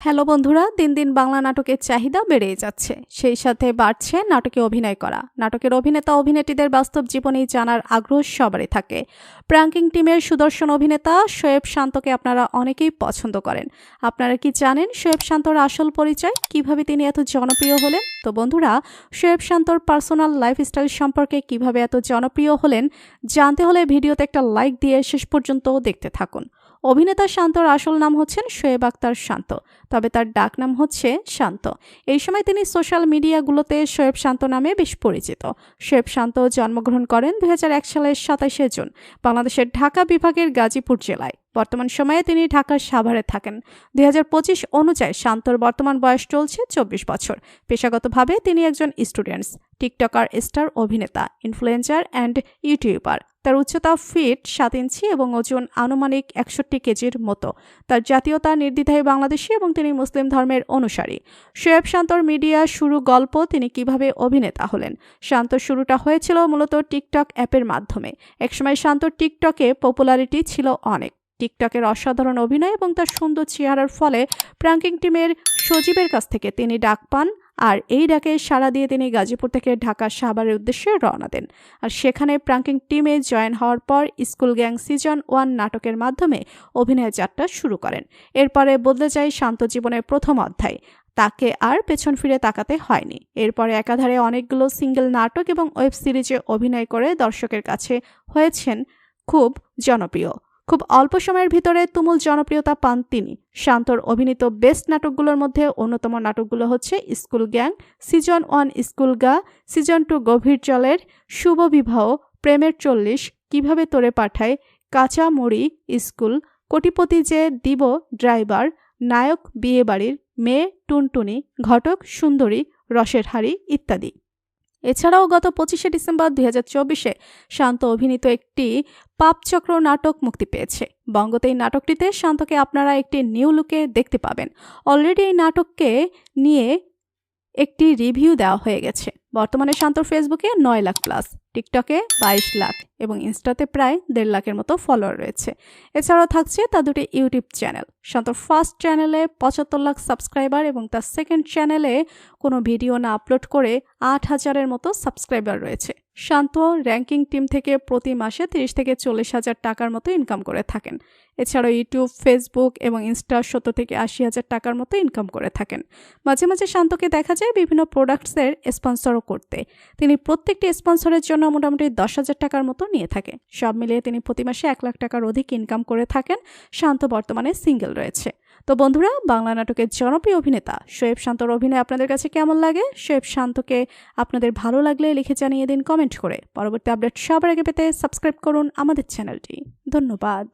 Hello বন্ধুরা, দিন দিন বাংলা নাটকের চাহিদা বেড়েই যাচ্ছে। সেই সাথে বাড়ছে নাটকে অভিনয় করা। নাটকের অভিনেতা, অভিনেত্রীদের বাস্তব জীবনেই জানার আগ্রহ সবারই থাকে। প্রাঙ্কিং টিমের সুদর্শন অভিনেতা শোয়েব শান্তকে আপনারা অনেকেই পছন্দ করেন। আপনারা কি জানেন শোয়েব শান্তর আসল পরিচয়? কীভাবে তিনি এত জনপ্রিয় হলেন? তো বন্ধুরা, শোয়েব শান্তর পার্সোনাল লাইফস্টাইল সম্পর্কে কীভাবে এত জনপ্রিয় হলেন, জানতে হলে ভিডিওতে একটা লাইক দিয়ে শেষ পর্যন্ত দেখতে থাকুন। অভিনেতা শান্তর আসল নাম হচ্ছেন শোয়েব আক্তার শান্ত, তবে তার ডাক নাম হচ্ছে শান্ত। এই সময় তিনি সোশ্যাল মিডিয়াগুলোতে শোয়েব শান্ত নামে বেশ পরিচিত। শোয়েব শান্ত জন্মগ্রহণ করেন দু হাজার এক সালের সাতাশে জুন, বাংলাদেশের ঢাকা বিভাগের গাজীপুর জেলায়। বর্তমান সময়ে তিনি ঢাকার সাভারে থাকেন। দুই হাজার পঁচিশ অনুযায়ী শান্তর বর্তমান বয়স চলছে চব্বিশ বছর। পেশাগতভাবে তিনি একজন স্টুডেন্টস, টিকটকার, স্টার অভিনেতা, ইনফ্লুয়েন্সার, অ্যান্ড ইউটিউবার। তার উচ্চতা ফিট সাত ইঞ্চি এবং ওজন আনুমানিক একষট্টি কেজির মতো। তার জাতীয়তা নির্দ্বিধায় বাংলাদেশি এবং তিনি মুসলিম ধর্মের অনুসারী। শোয়েব শান্তর মিডিয়া শুরু গল্প তিনি কীভাবে অভিনেতা হলেন? শান্তর শুরুটা হয়েছিল মূলত টিকটক অ্যাপের মাধ্যমে। একসময় শান্তর টিকটকে পপুলারিটি ছিল অনেক। টিকটকের অসাধারণ অভিনয় এবং তার সুন্দর চেহারার ফলে প্রাঙ্কিং টিমের সজীবের কাছ থেকে তিনি ডাক পান আর এই ডাকে সাড়া দিয়ে তিনি গাজীপুর থেকে ঢাকা সাভারের উদ্দেশ্যে রওনা দেন। আর সেখানে প্রাঙ্কিং টিমে জয়েন হওয়ার পর স্কুল গ্যাং সিজন ওয়ান নাটকের মাধ্যমে অভিনয় যাত্রা শুরু করেন। এরপরে বদলে যায় শান্ত জীবনের প্রথম অধ্যায়। তাকে আর পেছন ফিরে তাকাতে হয়নি। এরপরে একাধারে অনেকগুলো সিঙ্গেল নাটক এবং ওয়েব সিরিজে অভিনয় করে দর্শকের কাছে হয়েছেন খুব জনপ্রিয়। খুব অল্প সময়ের ভিতরে তুমুল জনপ্রিয়তা পান তিনি। শান্তর অভিনীত বেস্ট নাটকগুলোর মধ্যে অন্যতম নাটকগুলো হচ্ছে school gang, season one school গা, সিজন টু গভীর জলের, শুভ বিবাহ, প্রেমের চল্লিশ, কীভাবে তোরে পাঠায় কাঁচা মুড়ি স্কুল, কোটিপতি যে দিব ড্রাইভার, নায়ক বিয়েবাড়ির, মেয়ে টুনটুনি, ঘটক সুন্দরী, রসের হাড়ি, ইত্যাদি। এছাড়াও গত পঁচিশে ডিসেম্বর দুই চব্বিশে শান্ত অভিনীত একটি পাপচক্র নাটক মুক্তি পেয়েছে। বঙ্গতে এই নাটকটিতে শান্তকে আপনারা একটি নিউ লুকে দেখতে পাবেন। অলরেডি এই নাটককে নিয়ে একটি রিভিউ দেওয়া হয়ে গেছে। বর্তমানে শান্তর ফেসবুকে নয় লাখ প্লাস। টিকটকে বাইশ লাখ এবং ইনস্টাতে প্রায় দেড় লাখের মতো ফলোয়ার রয়েছে। এছাড়াও থাকছে তার দুটি ইউটিউব চ্যানেল শান্তর ফার্স্ট চ্যানেলে পঁচাত্তর লাখ সাবস্ক্রাইবার এবং তার সেকেন্ড চ্যানেলে কোনো ভিডিও না আপলোড করে আট হাজারের মতো সাবস্ক্রাইবার রয়েছে। শান্ত র্যাঙ্কিং টিম থেকে প্রতি মাসে তিরিশ থেকে চল্লিশ হাজার টাকার মতো ইনকাম করে থাকেন। এছাড়াও ইউটিউব ফেসবুক এবং ইনস্টা সত্তর থেকে আশি হাজার টাকার মতো ইনকাম করে থাকেন। মাঝে মাঝে শান্তকে দেখা যায় বিভিন্ন প্রোডাক্টসের স্পন্সরও করতে। তিনি প্রত্যেকটি স্পন্সরের জন্য মোটামুটি দশ হাজার টাকার মতো নিয়ে থাকে। সব মিলিয়ে তিনি প্রতি মাসে এক লাখ টাকার অধিক ইনকাম করে থাকেন, শান্ত বর্তমানে সিঙ্গেল রয়েছে। তো বন্ধুরা, বাংলা নাটকের জনপ্রিয় অভিনেতা শোয়েব শান্তর অভিনয় আপনাদের কাছে কেমন লাগে? শোয়েব শান্তকে আপনাদের ভালো লাগলে লিখে জানিয়ে দিন কমেন্ট করে। পরবর্তী আপডেট সবার আগে পেতে সাবস্ক্রাইব করুন আমাদের চ্যানেলটি ধন্যবাদ।